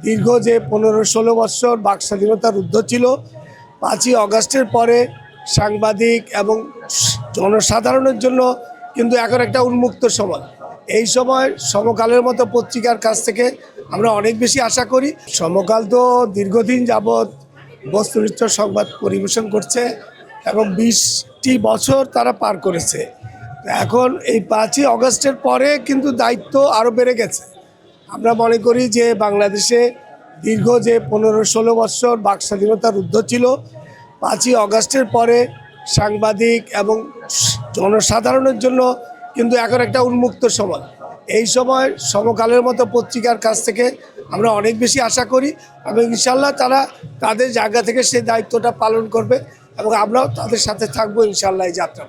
দীর্ঘ যে পনেরো ষোলো বৎসর বাক স্বাধীনতার রুদ্ধ ছিল, পাঁচই অগাস্টের পরে সাংবাদিক এবং জনসাধারণের জন্য কিন্তু এখন একটা উন্মুক্ত সময়। এই সময় সমকালের মতো পত্রিকার কাছ থেকে আমরা অনেক বেশি আশা করি। সমকাল তো দীর্ঘদিন যাবৎ বস্তুনিষ্ঠ সংবাদ পরিবেশন করছে এবং বিশটি বছর তারা পার করেছে। এখন এই পাঁচই অগস্টের পরে কিন্তু দায়িত্ব আরও বেড়ে গেছে। আমরা মনে করি যে বাংলাদেশে দীর্ঘ যে পনেরো ষোলো বৎসর বাক স্বাধীনতার রুদ্ধ ছিল, পাঁচই অগাস্টের পরে সাংবাদিক এবং জনসাধারণের জন্য কিন্তু এখন একটা উন্মুক্ত সময়। এই সময় সমকালের মতো পত্রিকার কাছ থেকে আমরা অনেক বেশি আশা করি এবং ইনশাল্লাহ তারা তাদের জায়গা থেকে সেই দায়িত্বটা পালন করবে এবং আমরাও তাদের সাথে থাকব ইনশাল্লাহ এই যাত্রা।